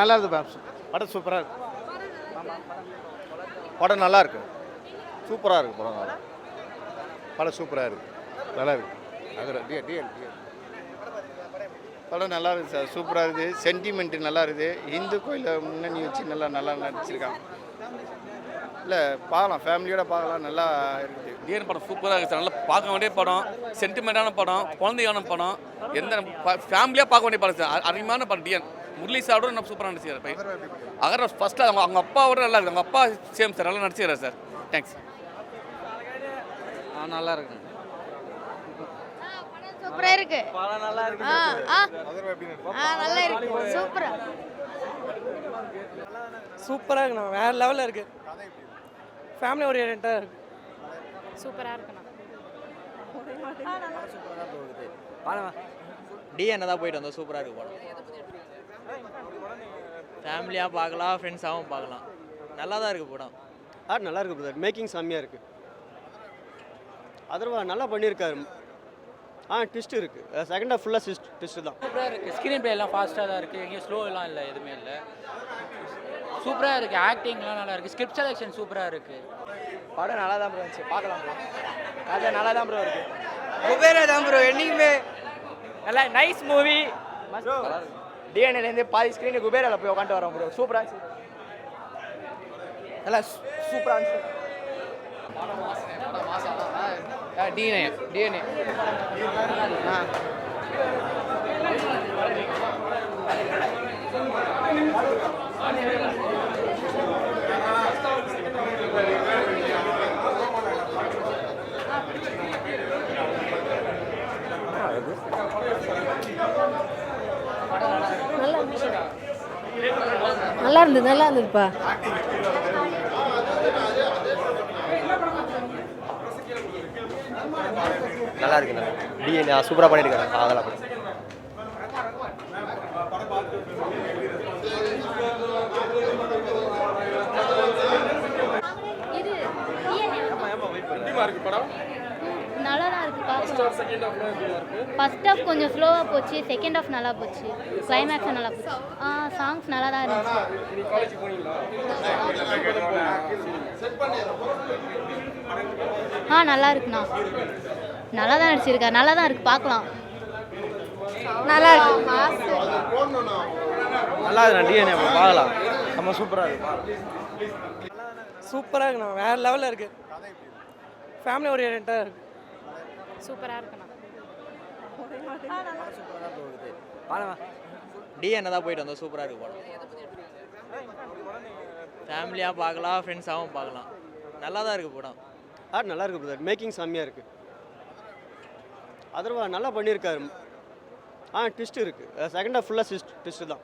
நல்லா இருக்கு மேம். படம் சூப்பராக இருக்கு. படம் நல்லா இருக்கு. சூப்பராக இருக்கு படம். நல்லா படம் சூப்பராக இருக்கு. நல்லா இருக்கு. டிஎல் டிஎல் படம் நல்லா இருக்கு சார். சூப்பராக இருக்குது சென்டிமெண்ட் நல்லா இருக்குது இந்து கோயிலை முன்னணி வச்சு நல்லா நல்லா நடிச்சிருக்காங்க. இல்லை பார்க்கலாம். ஃபேமிலியோட பார்க்கலாம். நல்லா இருக்குது. டிஎன் படம் சூப்பராக இருக்குது சார். நல்லா பார்க்க வேண்டிய படம். சென்டிமெண்ட்டான படம். குழந்தையான படம். எந்த ஃபேமிலியாக பார்க்க வேண்டிய படம் சார். அருமையான படம் டிஎன் முரளி சாரோட நம்ம சூப்பராக நடிச்சிருக்காரு பையன். அகர ஃபஸ்ட்டு அவங்க அவங்க அப்பாவோட நல்லா இருக்கு. அவங்க அப்பா சேம் சார் நல்லா நடிச்சிருக்காரு சார் தேங்க்ஸ் நல்லா இருக்கு. சூப்பரா இருக்கு. ஆ ஆ. ஆ நல்லா இருக்கு. சூப்பரா சூப்பராக இருக்குண்ணா வேற லெவலில் இருக்கு. ஃபேமிலி ஓரியன்டாக இருக்கு? சூப்பரா இருக்குண்ணா டிஎன் தான் போயிட்டு வந்தோம் சூப்பராக இருக்கு படம். ஃபேமிலியாக பார்க்கலாம் ஃப்ரெண்ட்ஸாகவும் பார்க்கலாம். நல்லா தான் இருக்குது படம். ஆ நல்லா இருக்கு பிரதர் மேக்கிங் செம்மையாக இருக்கு. அதர்வா நல்லா பண்ணியிருக்காரு ஆ ட்விஸ்ட் இருக்கு. செகண்ட் ஹாஃப் ஃபுல்லாக ட்விஸ்ட் ட்விஸ்ட் தான். சூப்பராக இருக்குது ஸ்க்ரீன் ப்ளே எல்லாம் ஃபாஸ்ட்டாக தான் இருக்குது எங்கேயும் ஸ்லோலாம் இல்லை எதுவுமே இல்லை. சூப்பராக இருக்குது ஆக்டிங்லாம் நல்லா இருக்குது ஸ்கிரிப்ட் செலெக்ஷன் சூப்பராக இருக்குது படம் நல்லா தான் ப்ரோ இருந்துச்சு. பார்க்கலாம் ப்ரோ கதை நல்லா தான் ப்ரோ இருக்கு குபேரா தான் ப்ரோ என்னைக்குமே நல்லா நைஸ் மூவி டிஎன்ஏலேருந்து பாதி ஸ்க்ரீனு குபேராவில் போய் உட்காந்து வரோம் ப்ரோ சூப்பராக நல்லா சூப்பராக இருந்துச்சு. டிஎன்ஏ டிஎன்ஏ ஆ. இருந்தது நல்லா இருந்ததுப்பா. நல்லா இருக்குண்ணா டிஎன்ஏ சூப்பராக பண்ணியிருக்காரு அதெல்லாம் இது நல்லா தான் இருக்கு? ஃபர்ஸ்ட் ஹாஃப் கொஞ்சம் ஸ்லோவாக போச்சு செகண்ட் ஹாஃப் நல்லா போச்சு. கிளைமேக்ஸ் நல்லா போச்சு. ஆ சாங்ஸ் நல்லா தான் இருந்துச்சு. ஆ நல்லா இருக்குண்ணா. நல்லா தான் நடிச்சிருக்கா. நல்லா தான் இருக்கு பார்க்கலாம். நல்லா இருக்கு. நல்லா இருக்குண்ணா டிஎன்ஏ பார்க்கலாம். நம்ம சூப்பராக இருக்கு சூப்பராக இருக்குண்ணா வேற லெவலில் இருக்கு. ஃபேமிலி ஓரியன்டாக இருக்கு. சூப்பராக இருக்குண்ணா டிஎன் தான் போயிட்டு வந்தோம். சூப்பராக இருக்கு படம் ஃபேமிலியாக பார்க்கலாம் ஃப்ரெண்ட்ஸாகவும் பார்க்கலாம். நல்லா தான் இருக்குது படம். ஆ நல்லா இருக்கு பிரதர் மேக்கிங் செம்மையாக இருக்கு. அதர்வா நல்லா பண்ணியிருக்காரு. ஆ ட்விஸ்ட் இருக்கு. செகண்ட் ஹாஃப் ஃபுல்லாக ட்விஸ்ட் ட்விஸ்ட் தான்.